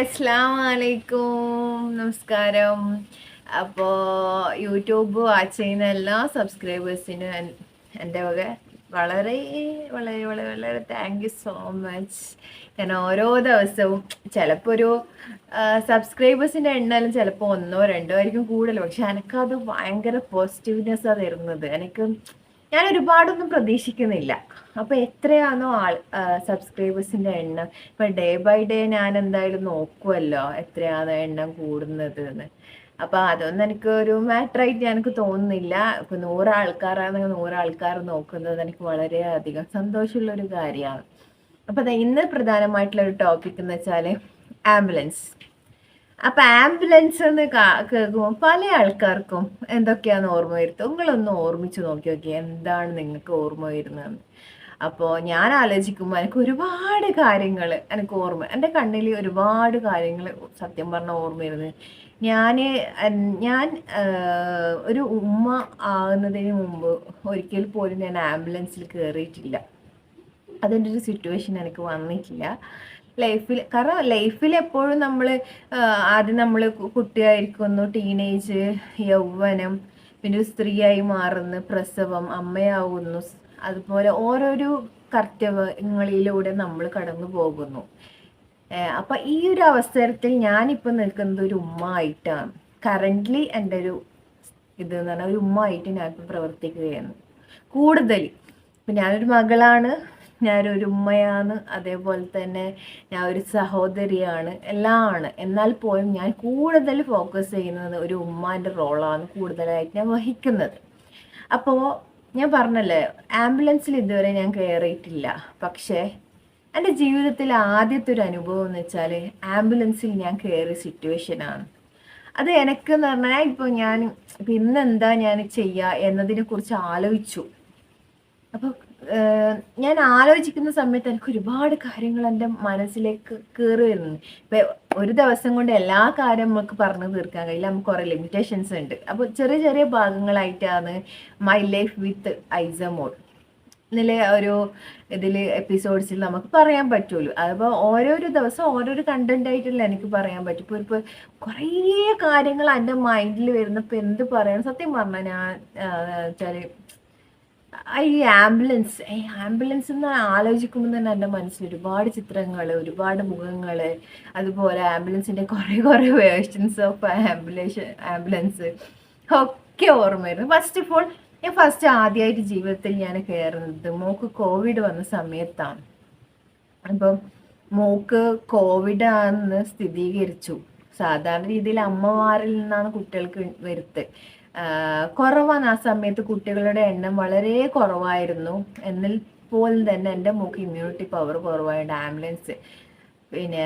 വലൈക്കും നമസ്കാരം. അപ്പോൾ യൂട്യൂബ് വാച്ച് ചെയ്യുന്ന എല്ലാ സബ്സ്ക്രൈബേഴ്സിനും എന്റെ വക വളരെ വളരെ വളരെ വളരെ താങ്ക് യു സോ മച്ച് ഞാൻ ഓരോ ദിവസവും ചിലപ്പോൾ ഒരു സബ്സ്ക്രൈബേഴ്സിന്റെ എണ്ണാലും ചിലപ്പോൾ ഒന്നോ രണ്ടോ ആയിരിക്കും കൂടുതൽ. പക്ഷെ എനിക്കത് ഭയങ്കര പോസിറ്റീവ്നെസ്സാണ് തരുന്നത്. എനിക്ക് ഞാൻ ഒരുപാടൊന്നും പ്രതീക്ഷിക്കുന്നില്ല. അപ്പൊ എത്രയാണോ ആൾ സബ്സ്ക്രൈബേഴ്സിന്റെ എണ്ണം. ഇപ്പൊ ഡേ ബൈ ഡേ ഞാൻ എന്തായാലും നോക്കുമല്ലോ എത്രയാണ് എണ്ണം കൂടുന്നത് എന്ന് അപ്പൊ അതൊന്നും എനിക്ക് ഒരു മാറ്ററായിട്ട് എനിക്ക് തോന്നുന്നില്ല. ഇപ്പൊ നൂറ് ആൾക്കാരാണെങ്കിൽ നൂറ് ആൾക്കാർ നോക്കുന്നത് എനിക്ക് വളരെ അധികം സന്തോഷമുള്ള ഒരു കാര്യമാണ്. അപ്പൊ ഇന്ന് പ്രധാനമായിട്ടുള്ള ഒരു ടോപ്പിക് എന്ന് വെച്ചാൽ ആംബുലൻസ് അപ്പൊ ആംബുലൻസ് എന്ന് കേൾക്കുമ്പോൾ പല ആൾക്കാർക്കും എന്തൊക്കെയാന്ന് ഓർമ്മ വരുത്തും നിങ്ങളൊന്ന് ഓർമ്മിച്ച് നോക്കി നോക്കി എന്താണ് നിങ്ങൾക്ക് ഓർമ്മ വരുന്നതെന്ന്. അപ്പോൾ ഞാൻ ആലോചിക്കുമ്പോൾ എനിക്ക് ഒരുപാട് കാര്യങ്ങൾ എനിക്ക് ഓർമ്മ എന്റെ കണ്ണിൽ ഒരുപാട് കാര്യങ്ങൾ സത്യം പറഞ്ഞ ഓർമ്മ വരുന്നത്. ഞാൻ ഞാൻ ഒരു ഉമ്മ ആകുന്നതിന് മുമ്പ് ഒരിക്കൽ പോലും ഞാൻ ആംബുലൻസിൽ കയറിയിട്ടില്ല അതിന്റെ ഒരു സിറ്റുവേഷൻ എനിക്ക് വന്നിട്ടില്ല. ലൈഫിൽ കാരണം ലൈഫിൽ എപ്പോഴും നമ്മൾ ആദ്യം നമ്മൾ കുട്ടിയായിരിക്കുന്നു ടീനേജ് യൗവനം പിന്നെ സ്ത്രീയായി മാറുന്നു പ്രസവം അമ്മയാവുന്നു അതുപോലെ ഓരോരോ കർത്തവ്യങ്ങളിലൂടെ നമ്മൾ കടന്നു പോകുന്നു. അപ്പൊ ഈ ഒരു അവസരത്തിൽ ഞാനിപ്പോൾ നിൽക്കുന്നത് ഒരു ഉമ്മ ആയിട്ടാണ് കറന്റ്ലി എന്റെ ഒരു ഇത് എന്ന് പറഞ്ഞാൽ ഒരു ഉമ്മ ആയിട്ട് ഞാനിപ്പോൾ പ്രവർത്തിക്കുകയാണ്. കൂടുതൽ ഇപ്പം ഞാനൊരു മകളാണ്. ഞാനൊരു ഉമ്മയാണ് അതേപോലെ തന്നെ ഞാൻ ഒരു സഹോദരിയാണ് എല്ലാമാണ്. എന്നാൽ പോലും ഞാൻ കൂടുതൽ ഫോക്കസ് ചെയ്യുന്നത് ഒരു ഉമ്മാന്റെ റോളാണ് കൂടുതലായിട്ട് ഞാൻ വഹിക്കുന്നത്. അപ്പോൾ ഞാൻ പറഞ്ഞല്ലേ ആംബുലൻസിൽ ഇതുവരെ ഞാൻ കയറിയിട്ടില്ല പക്ഷേ എന്റെ ജീവിതത്തിൽ ആദ്യത്തെ ഒരു അനുഭവം എന്ന് വെച്ചാൽ ആംബുലൻസിൽ ഞാൻ കയറിയ സിറ്റുവേഷനാണ് അത് എനിക്ക് എന്ന് പറഞ്ഞാൽ ഇപ്പോൾ ഞാൻ ഇപ്പം ഇന്നെന്താ ഞാൻ ചെയ്യുക എന്നതിനെ കുറിച്ച് ആലോചിച്ചു അപ്പോൾ ഞാൻ ആലോചിക്കുന്ന സമയത്ത് എനിക്ക് ഒരുപാട് കാര്യങ്ങൾ എന്റെ മനസ്സിലേക്ക് കയറി വരുന്നു ഇപ്പം ഒരു ദിവസം കൊണ്ട് എല്ലാ കാര്യം നമുക്ക് പറഞ്ഞു തീർക്കാൻ കഴിയില്ല. നമുക്ക് കുറേ ലിമിറ്റേഷൻസ് ഉണ്ട്. അപ്പോൾ ചെറിയ ചെറിയ ഭാഗങ്ങളായിട്ടാണ് മൈ ലൈഫ് വിത്ത് ഐസമോൾ ഇന്നലെ ഒരു ഇതിൽ എപ്പിസോഡ്സിൽ നമുക്ക് പറയാൻ പറ്റുള്ളൂ. അതിപ്പോൾ ഓരോരോ ദിവസം ഓരോരോ കണ്ടന്റ് ആയിട്ടല്ല എനിക്ക് പറയാൻ പറ്റും. ഇപ്പോൾ ഇപ്പോൾ കുറേ കാര്യങ്ങൾ എന്റെ മൈൻഡിൽ വരുന്നപ്പോൾ എന്ത് പറയണം? സത്യം പറഞ്ഞാൽ ഞാൻ വെച്ചാൽ ഈ ആംബുലൻസ് ഈ ആംബുലൻസ് എന്ന് ആലോചിക്കുമ്പോൾ തന്നെ എന്റെ മനസ്സിൽ ഒരുപാട് ചിത്രങ്ങൾ ഒരുപാട് മുഖങ്ങൾ അതുപോലെ ആംബുലൻസിന്റെ കുറേ കുറേ വേർഷൻസ് ഓഫ് ആംബുലൻസ് ആംബുലൻസ് ഒക്കെ ഓർമ്മ വരുന്നു ഫസ്റ്റ് ഓഫ് ഓൾ ഞാൻ ഫസ്റ്റ് ആദ്യമായിട്ട് ജീവിതത്തിൽ ഞാൻ കയറുന്നത് മോക്ക് കോവിഡ് വന്ന സമയത്താണ്. അപ്പം മോക്ക് കോവിഡ് ആണെന്ന് സ്ഥിരീകരിച്ചു. സാധാരണ രീതിയിൽ അമ്മമാരിൽ നിന്നാണ് കുട്ടികൾക്ക് വരുത്ത്. കുറവാണ് ആ സമയത്ത് കുട്ടികളുടെ എണ്ണം വളരെ കുറവായിരുന്നു. എന്നിൽ പോലും തന്നെ എന്റെ മോക്ക് ഇമ്മ്യൂണിറ്റി പവർ കുറവായിട്ട് ആംബുലൻസ് പിന്നെ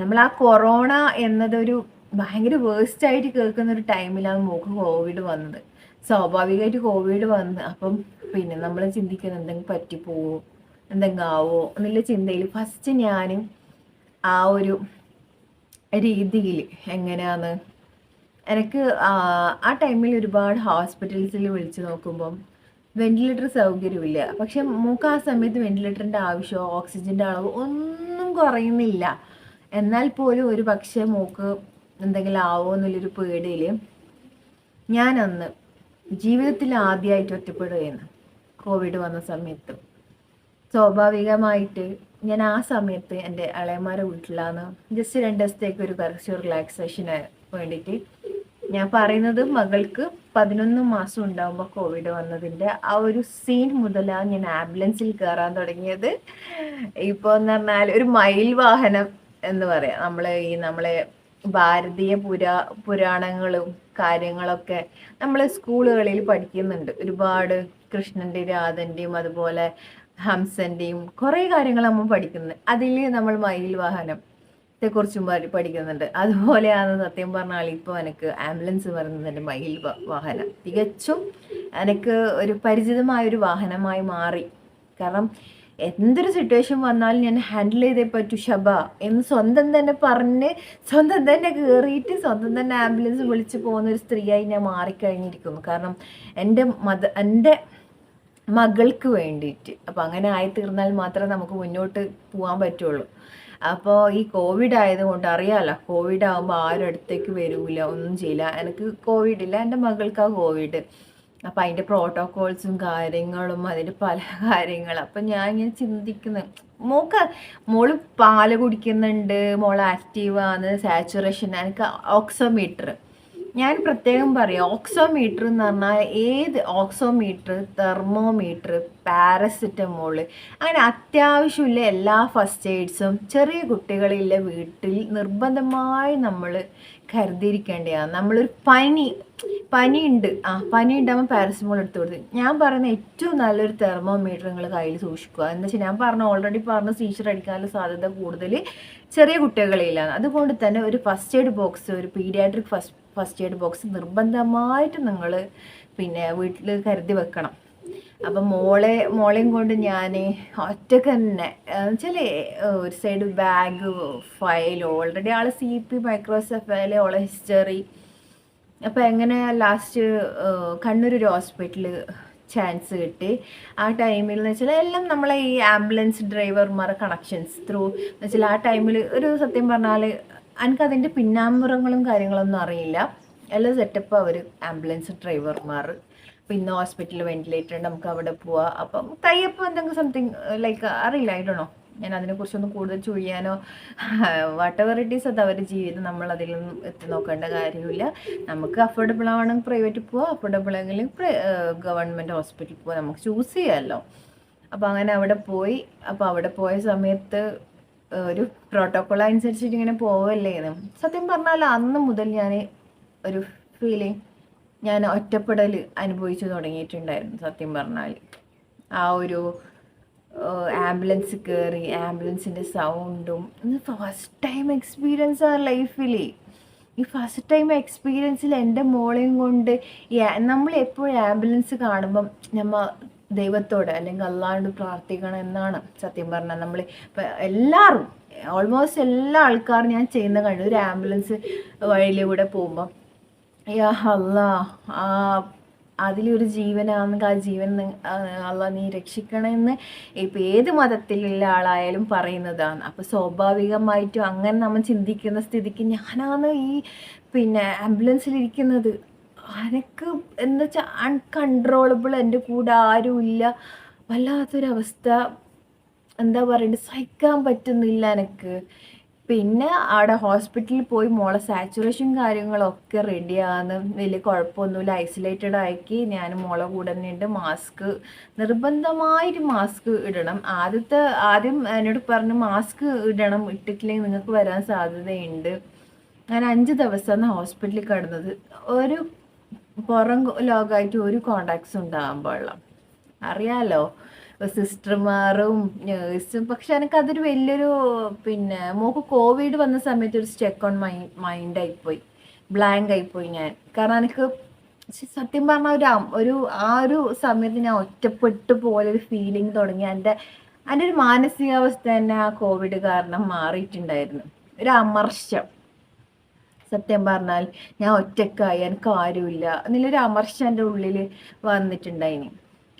നമ്മൾ ആ കൊറോണ എന്നതൊരു ഭയങ്കര വേസ്റ്റ് ആയിട്ട് കേൾക്കുന്ന ഒരു ടൈമിലാണ് മോക്ക് കോവിഡ് വന്നത്. സ്വാഭാവികമായിട്ട് കോവിഡ് വന്ന്. അപ്പം പിന്നെ നമ്മൾ ചിന്തിക്കുന്നത് എന്തെങ്കിലും പറ്റിപ്പോവോ? എന്തെങ്കിലും ആവോ എന്നുള്ള ചിന്തയിൽ ഫസ്റ്റ് ഞാനും ആ ഒരു രീതിയിൽ എങ്ങനെയാണ് എനിക്ക് ആ- ടൈമിൽ ഒരുപാട് ഹോസ്പിറ്റൽസിൽ വിളിച്ചു നോക്കുമ്പം വെന്റിലേറ്റർ സൗകര്യമില്ല പക്ഷെ മൂക്ക് ആ സമയത്ത് വെന്റിലേറ്ററിന്റെ ആവശ്യമോ ഓക്സിജന്റെ അളവ് ഒന്നും കുറയുന്നില്ല. എന്നാൽ പോലും ഒരു പക്ഷേ മൂക്ക് എന്തെങ്കിലും ആവോ എന്നുള്ളൊരു പേടിയിൽ ഞാനന്ന് ജീവിതത്തിൽ ആദ്യമായിട്ട് ഒറ്റപ്പെടുകയാണ്. കോവിഡ് വന്ന സമയത്ത്. സ്വാഭാവികമായിട്ട് ഞാൻ ആ സമയത്ത് എന്റെ ഇളയമാരെ വീട്ടിലാണ്. ജസ്റ്റ് രണ്ട് ദിവസത്തേക്ക് ഒരു കുറച്ച് റിലാക്സേഷന് വേണ്ടിയിട്ട്. ഞാൻ പറയുന്നത് മകൾക്ക് പതിനൊന്ന് മാസം ഉണ്ടാകുമ്പോൾ കോവിഡ് വന്നതിന്റെ ആ ഒരു സീൻ മുതലാണ് ഞാൻ ആംബുലൻസിൽ കയറാൻ തുടങ്ങിയത്. ഇപ്പോൾ എന്ന് പറഞ്ഞാൽ ഒരു മയിൽ വാഹനം എന്ന് പറയാം. നമ്മൾ ഈ നമ്മളെ ഭാരതീയ പുരാ പുരാണങ്ങളും കാര്യങ്ങളൊക്കെ നമ്മൾ സ്കൂളുകളിൽ പഠിക്കുന്നുണ്ട്. ഒരുപാട് കൃഷ്ണന്റെയും രാധന്റെയും അതുപോലെ ഹംസന്റെയും കുറേ കാര്യങ്ങൾ നമ്മൾ പഠിക്കുന്നുണ്ട് അതിൽ നമ്മൾ മയിൽ വാഹനം കുറിച്ചും പഠിക്കുന്നുണ്ട്. അതുപോലെയാണ് സത്യം പറഞ്ഞാൽ ഇപ്പോൾ എനിക്ക് ആംബുലൻസ് പറയുന്നത് എന്റെ മയിൽ വാഹനം. തികച്ചും എനിക്ക് ഒരു പരിചിതമായ ഒരു വാഹനമായി മാറി. കാരണം എന്തൊരു സിറ്റുവേഷൻ വന്നാലും ഞാൻ ഹാൻഡിൽ ചെയ്തേ പറ്റൂ ശബ എന്ന് സ്വന്തം തന്നെ പറഞ്ഞ് സ്വന്തം തന്നെ കയറിയിട്ട് സ്വന്തം തന്നെ ആംബുലൻസ് വിളിച്ച് പോകുന്ന ഒരു സ്ത്രീയായി ഞാൻ മാറിക്കഴിഞ്ഞിരിക്കുന്നു. കാരണം എന്റെ മത എന്റെ മകൾക്ക് വേണ്ടിയിട്ട്. അപ്പം അങ്ങനെ ആയി തീർന്നാൽ മാത്രമേ നമുക്ക് മുന്നോട്ട് പോകാൻ പറ്റുള്ളൂ. അപ്പോൾ ഈ കോവിഡ് ആയതുകൊണ്ട് അറിയാമല്ലോ കോവിഡ് ആകുമ്പോൾ ആരും അടുത്തേക്ക് വരൂല ഒന്നും ചെയ്യില്ല. എനിക്ക് കോവിഡ് ഇല്ല എന്റെ മകൾക്കാ കോവിഡ് അപ്പം അതിന്റെ പ്രോട്ടോകോൾസും കാര്യങ്ങളും അതിന്റെ പല കാര്യങ്ങളും. അപ്പം ഞാൻ ഇങ്ങനെ ചിന്തിക്കുന്നു. മോക്ക് മോൾ പാൽ കുടിക്കുന്നുണ്ട് മോൾ ആക്റ്റീവാണ് സാച്ചുറേഷൻ എനിക്ക് ഓക്സോമീറ്റർ ഞാൻ പ്രത്യേകം പറയാം ഓക്സോമീറ്റർ എന്ന് പറഞ്ഞാൽ ഏത് ഓക്സോമീറ്റർ തെർമോമീറ്റർ പാരസിറ്റമോൾ അങ്ങനെ അത്യാവശ്യമുള്ള എല്ലാ ഫസ്റ്റ് എയ്ഡ്സും ചെറിയ കുട്ടികളിലെ വീട്ടിൽ നിർബന്ധമായി നമ്മൾ കരുതിയിരിക്കേണ്ടതാണ്. നമ്മളൊരു പനി പനി ഉണ്ട് ആ പനി ഉണ്ടാകുമ്പോൾ പാരസിറ്റമോൾ എടുത്തു കൊടുത്തു. ഞാൻ പറയുന്ന ഏറ്റവും നല്ലൊരു തെർമോമീറ്റർ നിങ്ങൾ കയ്യിൽ സൂക്ഷിക്കുക. എന്ന് വെച്ചാൽ ഞാൻ പറഞ്ഞ ഓൾറെഡി പറഞ്ഞ സീച്ചർ അടിക്കാനുള്ള സാധ്യത കൂടുതൽ ചെറിയ കുട്ടികളിലാണ്. അതുകൊണ്ട് തന്നെ ഒരു ഫസ്റ്റ് എയ്ഡ് ബോക്സ് ഒരു paediatric first first aid box നിർബന്ധമായിട്ട് നിങ്ങൾ പിന്നെ വീട്ടിൽ കരുതി വെക്കണം. അപ്പം മോളെ മോളെയും കൊണ്ട് ഞാൻ ഒറ്റയ്ക്ക് തന്നെ വെച്ചാൽ ഒരു സൈഡ് ബാഗ് ഫയൽ ഓൾറെഡി ആൾ സി പി മൈക്രോസെഫൈൽ ഓളെ ഹിസ്റ്ററി അപ്പോൾ എങ്ങനെ ലാസ്റ്റ് കണ്ണൂർ ഒരു ഹോസ്പിറ്റലിൽ ചാൻസ് കിട്ടി. ആ ടൈമിൽ എന്ന് വെച്ചാൽ എല്ലാം നമ്മളെ ഈ ആംബുലൻസ് ഡ്രൈവർമാരെ കണക്ഷൻസ് ത്രൂ എന്ന് വെച്ചാൽ ആ ടൈമിൽ ഒരു സത്യം പറഞ്ഞാൽ എനിക്കതിന്റെ പിന്നാമ്പുറങ്ങളും കാര്യങ്ങളൊന്നും അറിയില്ല. എല്ലാം സെറ്റപ്പ് അവർ ആംബുലൻസ് ഡ്രൈവർമാർ പിന്നെ ഹോസ്പിറ്റലിൽ വെന്റിലേറ്റർ നമുക്ക് അവിടെ പോവാം. അപ്പം കയ്യപ്പം എന്തെങ്കിലും സംതിങ് ലൈക്ക് അറിയില്ല ആയിട്ടാണോ ഞാൻ അതിനെക്കുറിച്ചൊന്നും കൂടുതൽ ചൊയ്യാനോ വാട്ട് എവർ ഇറ്റ് ഈസ് അത് അവരുടെ ജീവിതം നമ്മൾ അതിലൊന്നും എത്തി നോക്കേണ്ട കാര്യമില്ല. നമുക്ക് അഫോർഡബിൾ ആവണമെങ്കിൽ പ്രൈവറ്റ് പോവാം അഫോർഡബിൾ ആണെങ്കിൽ ഗവൺമെന്റ് ഹോസ്പിറ്റലിൽ പോവാം. നമുക്ക് ചൂസ് ചെയ്യാമല്ലോ അപ്പോൾ അങ്ങനെ അവിടെ പോയി. അപ്പോൾ അവിടെ പോയ സമയത്ത് ഒരു പ്രോട്ടോകോൾ അനുസരിച്ചിട്ട് ഇങ്ങനെ പോവല്ലേ സത്യം പറഞ്ഞാൽ അന്ന് മുതൽ ഞാൻ ഒരു ഫീലിംഗ് ഞാൻ ഒറ്റപ്പെടൽ അനുഭവിച്ചു തുടങ്ങിയിട്ടുണ്ടായിരുന്നു സത്യം പറഞ്ഞാൽ ആ ഒരു ആംബുലൻസ് കയറി ആംബുലൻസിന്റെ സൗണ്ടും ഫസ്റ്റ് ടൈം എക്സ്പീരിയൻസ് ആ ലൈഫിൽ ഈ ഫസ്റ്റ് ടൈം എക്സ്പീരിയൻസിൽ എന്റെ മോളെയും കൊണ്ട് നമ്മൾ എപ്പോഴും ആംബുലൻസ് കാണുമ്പം നമ്മൾ ദൈവത്തോട് അല്ലെങ്കിൽ അല്ലാണ്ട് പ്രാർത്ഥിക്കണം എന്നാണ് സത്യം പറഞ്ഞാൽ നമ്മൾ ഇപ്പം എല്ലാവരും ഓൾമോസ്റ്റ് എല്ലാ ആൾക്കാരും ഞാൻ ചെയ്യുന്ന കണ്ടു ഒരു ആംബുലൻസ് വഴിയിലൂടെ പോകുമ്പം യാ അല്ല ആ അതിലൊരു ജീവനാണെങ്കിൽ ആ ജീവൻ അല്ല നീ രക്ഷിക്കണമെന്ന് ഇപ്പം ഏത് മതത്തിലുള്ള ആളായാലും പറയുന്നതാണ്. അപ്പോൾ സ്വാഭാവികമായിട്ടും അങ്ങനെ നമ്മൾ ചിന്തിക്കുന്ന സ്ഥിതിക്ക് ഞാനാണ് ഈ പിന്നെ ആംബുലൻസിലിരിക്കുന്നത്. അനക്ക് എന്താ വെച്ചാൽ അൺകൺട്രോളബിൾ എന്റെ കൂടെ ആരുമില്ല വല്ലാത്തൊരവസ്ഥ. എന്താ പറയണ്ടത് സഹിക്കാൻ പറ്റുന്നില്ല എനിക്ക് പിന്നെ അവിടെ ഹോസ്പിറ്റലിൽ പോയി മോളെ സാച്ചുറേഷൻ കാര്യങ്ങളൊക്കെ റെഡിയാണ് വലിയ കുഴപ്പമൊന്നുമില്ല. ഐസൊലേറ്റഡ് ആക്കി ഞാൻ മോളെ കൂടെ തന്നെയുണ്ട് മാസ്ക് നിർബന്ധമായിട്ട് മാസ്ക് ഇടണം. ആദ്യത്തെ ആദ്യം എന്നോട് പറഞ്ഞു മാസ്ക് ഇടണം. ഇട്ടിട്ടില്ലെങ്കിൽ നിങ്ങൾക്ക് വരാൻ സാധ്യതയുണ്ട്. ഞാൻ അഞ്ച് ദിവസമാണ് ഹോസ്പിറ്റലിൽ കിടന്നത്. ഒരു പുറം ലോകമായിട്ട് ഒരു കോണ്ടാക്ട്സ് ഉണ്ടാകാൻ പാടില്ല. അറിയാലോ? സിസ്റ്റർമാരും നേഴ്സും പക്ഷെ എനിക്ക് അതൊരു വലിയൊരു പിന്നെ മോക്ക് കോവിഡ് വന്ന സമയത്ത് ഒരു സ്റ്റെക്ക് ഓൺ മൈ മൈൻഡ് ആയിപ്പോയി. ബ്ലാങ്ക് ആയിപ്പോയി ഞാൻ. കാരണം എനിക്ക് സത്യം പറഞ്ഞ ഒരു ഒരു ആ ഒരു സമയത്ത് ഞാൻ ഒറ്റപ്പെട്ടു പോലെ ഒരു ഫീലിംഗ് തുടങ്ങി. എന്റെ എന്റെ ഒരു മാനസികാവസ്ഥ തന്നെ ആ കോവിഡ് കാരണം മാറിയിട്ടുണ്ടായിരുന്നു. ഒരു അമർഷം. സത്യം പറഞ്ഞാൽ ഞാൻ ഒറ്റക്കായി എനിക്ക് ആരുമില്ല എന്നുള്ളൊരു അമർഷം എന്റെ ഉള്ളിൽ വന്നിട്ടുണ്ടായിനി.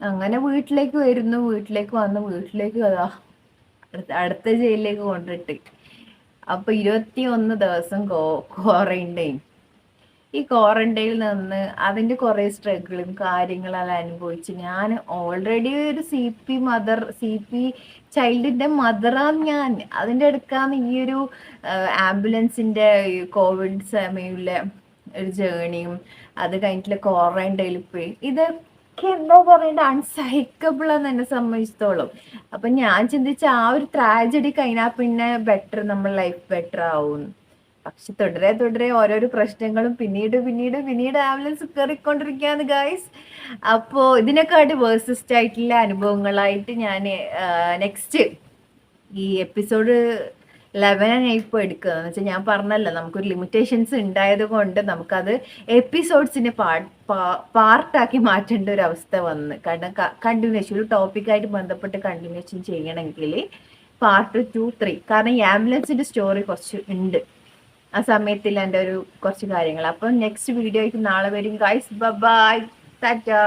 അങ്ങനെ വീട്ടിലേക്ക് വരുന്നു വീട്ടിലേക്ക് വന്ന് വീട്ടിലേക്ക് അതാ അടുത്ത ജയിലിലേക്ക് കൊണ്ടിട്ട്. അപ്പൊ ഇരുപത്തി ഒന്ന് ദിവസം ക്വാറന്റൈൻ ഈ ക്വാറന്റൈനിൽ നിന്ന് അതിന്റെ കുറേ സ്ട്രഗിളും കാര്യങ്ങളെല്ലാം അനുഭവിച്ച് ഞാൻ ഓൾറെഡി ഒരു C P mother C P ചൈൽഡിന്റെ മദറാണ് ഞാൻ. അതിന്റെ അടുക്കാണ് ഈ ഒരു ആംബുലൻസിന്റെ കോവിഡ് സമയമുള്ള ഒരു ജേണിയും അത് കഴിഞ്ഞിട്ടുള്ള ക്വാറന്റൈനിൽ പോയി. ഇത് എന്തോ പറയണ്ട? അൺസഹിക്കബിൾ എന്ന് എന്നെ സംബന്ധിച്ചിടത്തോളം. അപ്പൊ ഞാൻ ചിന്തിച്ച ആ ഒരു ട്രാജഡി കഴിഞ്ഞാൽ പിന്നെ ബെറ്റർ നമ്മൾ ലൈഫ് ബെറ്റർ ആവും. പക്ഷെ തുടരെ തുടരെ ഓരോരോ പ്രശ്നങ്ങളും പിന്നീട് പിന്നീട് പിന്നീട് ആംബുലൻസ് കയറിക്കൊണ്ടിരിക്കുകയാണ് ഗായ്സ് അപ്പോൾ ഇതിനെക്കാട്ടി വേഴ്സസ്റ്റ് ആയിട്ടുള്ള അനുഭവങ്ങളായിട്ട് ഞാൻ നെക്സ്റ്റ് ഈ എപ്പിസോഡ് ലെവനാണ് ഞാൻ ഇപ്പോൾ എടുക്കുന്നത് എന്ന് വെച്ചാൽ ഞാൻ പറഞ്ഞല്ലോ നമുക്കൊരു ലിമിറ്റേഷൻസ് ഉണ്ടായത് കൊണ്ട് നമുക്കത് എപ്പിസോഡ്സിനെ പാർട്ട് പാർട്ടാക്കി മാറ്റേണ്ട ഒരു അവസ്ഥ വന്ന്. കാരണം കണ്ടിന്യൂഷൻ ഒരു ടോപ്പിക്കായിട്ട് ബന്ധപ്പെട്ട് കണ്ടിന്യൂഷൻ ചെയ്യണമെങ്കിൽ പാർട്ട് ടു ത്രീ കാരണം ഈ ആംബുലൻസിന്റെ സ്റ്റോറി കുറച്ച് ഉണ്ട്. ആ സമയത്തിൽ എന്റെ ഒരു കുറച്ച് കാര്യങ്ങൾ. അപ്പം നെക്സ്റ്റ് വീഡിയോയ്ക്ക് നാളെ വരും. Guys bye Tata